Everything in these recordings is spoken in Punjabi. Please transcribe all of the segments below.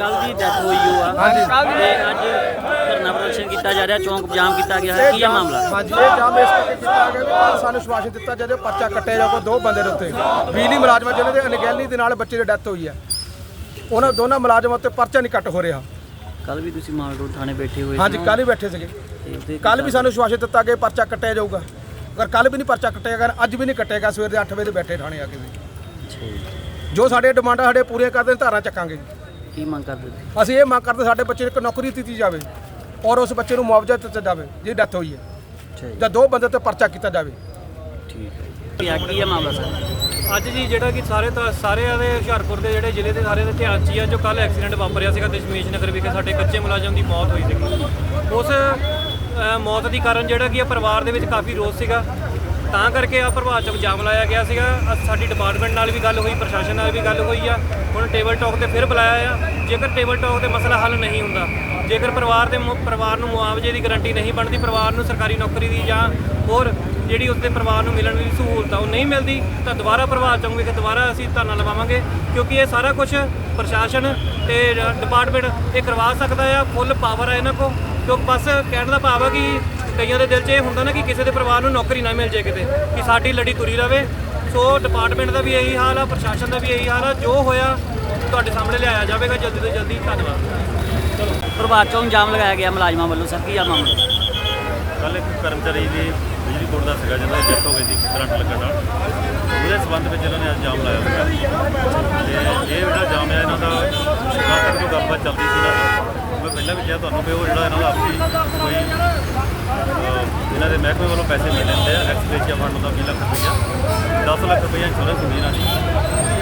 ਕੱਲ ਦੀ ਡੈਥ ਹੋਈ ਹੋ ਆ। ਹਾਂਜੀ। ਤੇ ਅੱਜ ਧਰਨਾ ਪ੍ਰਦਰਸ਼ਨ ਕੀਤਾ ਜਾ ਰਿਹਾ ਚੌਂਕ ਜਾਮ ਕੀਤਾ ਗਿਆ ਹੈ। ਕੀ ਹੈ ਮਾਮਲਾ? ਹਾਂਜੀ ਇਹ ਜਾਮ ਇਸ ਕਰਕੇ ਕੀਤਾ ਗਿਆ ਕੱਲ੍ਹ ਸਾਨੂੰ ਸ਼ਵਾਸ਼ਨ ਦਿੱਤਾ ਜਦੋਂ ਪਰਚਾ ਕੱਟਿਆ ਜਾਊਗਾ ਦੋ ਬੰਦੇ ਦੇ ਉੱਤੇ। ਬਿਜਲੀ ਮੁਲਾਜ਼ਮ ਜਿਹਨਾਂ ਦੇ ਅਣਗਹਿਲੀ ਦੇ ਨਾਲ ਬੱਚੇ ਦੀ ਡੈਥ ਹੋਈ ਹੈ ਉਹਨਾਂ ਦੋਨਾਂ ਮੁਲਾਜ਼ਮਾਂ ਉੱਤੇ ਪਰਚਾ ਨਹੀਂ ਕੱਟ ਹੋ ਰਿਹਾ। ਕੱਲ ਵੀ ਤੁਸੀਂ ਮਾਲ ਰੋਡ ਥਾਣੇ ਬੈਠੇ ਹੋਏ ਹਾਂਜੀ ਕੱਲ ਹੀ ਬੈਠੇ ਸੀਗੇ। ਕੱਲ ਵੀ ਸਾਨੂੰ ਸ਼ਵਾਸ਼ਨ ਦਿੱਤਾ ਕਿ ਪਰਚਾ ਕੱਟਿਆ ਜਾਊਗਾ। ਅਗਰ ਕੱਲ ਵੀ ਨਹੀਂ ਪਰਚਾ ਕੱਟਿਆ ਗਿਆ ਅੱਜ ਵੀ ਨਹੀਂ ਕੱਟੇਗਾ ਸਵੇਰ ਦੇ 8 ਵਜੇ ਦੇ ਬੈਠੇ ਥਾਣੇ ਆ ਕੇ ਵੀ। ਜੋ ਸਾਡੇ ਡਿਮਾਂਡਾਂ ਸਾਡੇ ਪੂਰੀਆਂ ਕਰਦੇ ਧਾਰਾਂ ਚੱਕਾਂਗੇ। ਕੀ ਮੰਗ ਕਰਦੇ ਤੁਸੀਂ? ਅਸੀਂ ਇਹ ਮੰਗ ਕਰਦੇ ਸਾਡੇ ਬੱਚੇ ਨੂੰ ਇੱਕ ਨੌਕਰੀ ਦਿੱਤੀ ਜਾਵੇ ਔਰ ਉਸ ਬੱਚੇ ਨੂੰ ਮੁਆਵਜ਼ਾ ਦਿੱਤਾ ਜਾਵੇ ਜਿਹਦੀ ਡੈਥ ਹੋਈ ਹੈ। ਅੱਛਾ ਜੀ। ਜਾਂ ਦੋ ਬੰਦੇ ਤੇ ਪਰਚਾ ਕੀਤਾ ਜਾਵੇ। ਠੀਕ ਹੈ ਕੀ ਹੈ- ਕੀ ਹੈ ਮਾਮਲਾ ਸਰ? ਅੱਜ ਜੀ ਜਿਹੜਾ ਕਿ ਸਾਰੇ ਤਾਂ ਸਾਰੇ ਦੇ ਹੁਸ਼ਿਆਰਪੁਰ ਦੇ ਜਿਹੜੇ ਜ਼ਿਲ੍ਹੇ ਦੇ ਸਾਰੇ ਦੇ ਧਿਆਨ 'ਚ ਹੀ ਆ ਜੋ ਕੱਲ ਐਕਸੀਡੈਂਟ ਵਾਪਰਿਆ ਸੀਗਾ ਦਸ਼ਮੇਸ਼ ਨਗਰ ਵਿਖੇ ਸਾਡੇ ਕੱਚੇ ਮੁਲਾਜ਼ਮ ਦੀ ਮੌਤ ਹੋਈ ਸੀਗੀ। ਉਸ ਅ, ਮੌਤ ਦੀ ਕਾਰਨ ਜਿਹੜਾ ਕਿ ਆ ਪਰਿਵਾਰ ਦੇ ਵਿੱਚ ਕਾਫੀ ਰੋਸ ਸੀਗਾ। ਤਾਂ ਕਰਕੇ ਆ ਪ੍ਰਭਾਵ ਚੌਕ ਜਾਮ ਲਾਇਆ ਗਿਆ ਸੀਗਾ। ਅੱਜ ਸਾਡੀ ਡਿਪਾਰਟਮੈਂਟ ਨਾਲ ਵੀ ਗੱਲ ਹੋਈ, ਪ੍ਰਸ਼ਾਸਨ ਨਾਲ ਵੀ ਗੱਲ ਹੋਈ ਆ। ਹੁਣ ਟੇਬਲ ਟਾਕ ਤੇ ਫਿਰ ਬੁਲਾਇਆ ਆ। ਜੇਕਰ ਟੇਬਲ ਟਾਕ ਤੇ ਮਸਲਾ ਹੱਲ ਨਹੀਂ ਹੁੰਦਾ, ਜੇਕਰ ਪਰਿਵਾਰ ਦੇ ਮੁ- ਪਰਿਵਾਰ ਨੂੰ ਮੁਆਵਜ਼ੇ ਦੀ ਗਾਰੰਟੀ ਨਹੀਂ ਬਣਦੀ, ਪਰਿਵਾਰ ਨੂੰ ਸਰਕਾਰੀ ਨੌਕਰੀ ਦੀ ਜਾਂ ਹੋਰ ਜਿਹੜੀ ਉਸਦੇ ਪਰਿਵਾਰ ਨੂੰ ਮਿਲਣ ਦੀ ਸਹੂਲਤ ਆ, ਉਹ ਨਹੀਂ ਮਿਲਦੀ, ਤਾਂ ਦੁਬਾਰਾ ਪ੍ਰਭਾਵ ਚੌਂਕ ਵਿਖੇ ਦੁਬਾਰਾ ਅਸੀਂ ਧਰਨਾ ਲਵਾਵਾਂਗੇ। ਕਿਉਂਕਿ ਇਹ ਸਾਰਾ ਕੁਝ ਪ੍ਰਸ਼ਾਸਨ ਤੇ ਡਿਪਾਰਟਮੈਂਟ ਇਹ ਕਰਵਾ ਸਕਦਾ ਆ ਫੁੱਲ ਪਾਵਰ ਆ ਇਹਨਾਂ ਕੋਲ। ਕਿਉਂਕਿ ਬਸ ਕਹਿਣ ਦਾ ਭਾਵ ਆ ਕਿ ਕਈਆਂ ਦੇ ਦਿਲ 'ਚ ਇਹ ਹੁੰਦਾ ਨਾ ਕਿ ਕਿਸੇ ਦੇ ਪਰਿਵਾਰ ਨੂੰ ਨੌਕਰੀ ਨਾ ਮਿਲ ਜੇ ਕਿਤੇ ਕਿ ਸਾਡੀ ਲੜੀ ਤੁਰੀ ਰਵੇ। ਸੋ ਡਿਪਾਰਟਮੈਂਟ ਦਾ ਵੀ ਇਹੀ ਹਾਲ ਆ ਪ੍ਰਸ਼ਾਸਨ ਦਾ ਵੀ ਇਹੀ ਹਾਲ ਆ ਜੋ ਹੋਇਆ ਤੁਹਾਡੇ ਸਾਹਮਣੇ ਲਿਆਇਆ ਜਾਵੇਗਾ ਜਲਦੀ ਤੋਂ ਜਲਦੀ ਧੰਨਵਾਦ। ਪ੍ਰਭਾਤ ਚੌਂਕ ਜਾਮ ਲਗਾਇਆ ਗਿਆ ਮੁਲਾਜ਼ਮਾਂ ਵੱਲੋਂ ਸਰ ਕੀ ਹੈ ਮਾਮਲਾ? ਕੱਲ ਇੱਕ ਕਰਮਚਾਰੀ ਦੀ ਬਿਜਲੀ ਬੋਰਡ ਦਾ ਸੀਗਾ ਜਿਹਨਾਂ ਦੀ ਡੈਥ ਹੋ ਗਈ ਸੀ ਕਰੰਟ ਲੱਗਣ ਨਾਲ। ਉਹਦੇ ਸਬੰਧ ਵਿੱਚ ਇਹਨਾਂ ਨੇ ਅੱਜ ਜਾਮ ਲਾਇਆ ਸੀਗਾ। ਤੇ ਇਹ ਜਿਹੜਾ ਜਾਮ ਹੈ ਇਹਨਾਂ ਦਾ ਸ਼ੁਰੂਆਤ ਤੱਕ ਜੋ ਗੱਲਬਾਤ ਚੱਲਦੀ ਸੀ ਨਾ ਪਹਿਲਾਂ ਵੀ ਕਿਹਾ ਤੁਹਾਨੂੰ ਵੀ ਉਹ ਜਿਹੜਾ ਇਹਨਾਂ ਦਾ ਆਪਸੀ ਕੋਈ ਇਹਨਾਂ ਦੇ ਮਹਿਕਮੇ ਵੱਲੋਂ ਪੈਸੇ ਮਿਲ ਜਾਂਦੇ ਆ। ਐਕਸਪ੍ਰੈਸ਼ੀਆ ਫੰਡ ਦਾ 20 ਲੱਖ ਰੁਪਈਆ 10 ਲੱਖ ਰੁਪਈਆ ਇੰਸ਼ੋਰੈਂਸ ਹੁੰਦੀ ਇਹਨਾਂ ਦੀ।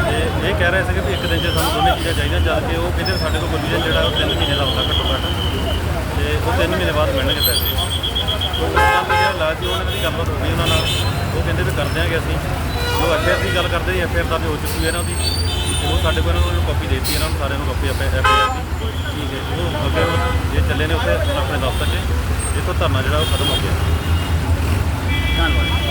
ਤੇ ਇਹ ਕਹਿ ਰਹੇ ਸੀਗੇ ਵੀ ਇੱਕ ਦਿਨ 'ਚ ਸਾਨੂੰ ਦੋਨੇ ਚੀਜ਼ਾਂ ਚਾਹੀਦੀਆਂ, ਜਦ ਕਿ ਉਹ ਕਹਿੰਦੇ ਸਾਡੇ ਕੋਲ ਪ੍ਰੋਵੀਜ਼ਨ ਜਿਹੜਾ ਉਹ 3 ਮਹੀਨੇ ਦਾ ਹੁੰਦਾ ਘੱਟੋ ਘੱਟ। ਤੇ ਉਹ 3 ਮਹੀਨੇ ਬਾਅਦ ਮਿਲਣਗੇ ਪੈਸੇ। ਉਹ ਗੱਲ ਜਿਹੜਾ ਲਾਜ ਉਹਨਾਂ ਦੀ ਗੱਲਬਾਤ ਹੋ ਗਈ ਉਹਨਾਂ ਨਾਲ। ਉਹ ਕਹਿੰਦੇ ਵੀ ਕਰਦੇ ਦਿਆਂਗੇ ਅਸੀਂ। ਉਹ ਐਫਆਰ ਦੀ ਗੱਲ ਕਰਦੇ ਜੀ ਐਫਆਰ ਦਾ ਵੀ ਹੋ ਚੁੱਕੀ ਹੈ ਇਹਨਾਂ ਦੀ। ਉਹ ਸਾਡੇ ਕੋਲ ਉਹਨਾਂ ਨੂੰ ਕਾਪੀ ਦੇਤੀ, ਇਹਨਾਂ ਨੂੰ ਸਾਰਿਆਂ ਨੂੰ ਕਾਪੀ ਐਫਆਰ ਦੀ ਠੀਕ ਹੈ ਜੀ। ਉਹ ਅੱਗੇ ਹੁਣ ਜੇ ਚੱਲੇ ਨੇ ਉੱਥੇ ਆਪਣੇ ਦਫ਼ਤਰ 'ਚ, ਇੱਥੋਂ ਧਰਨਾ ਜਿਹੜਾ ਉਹ ਖਤਮ ਹੋ ਗਿਆ ਧੰਨਵਾਦ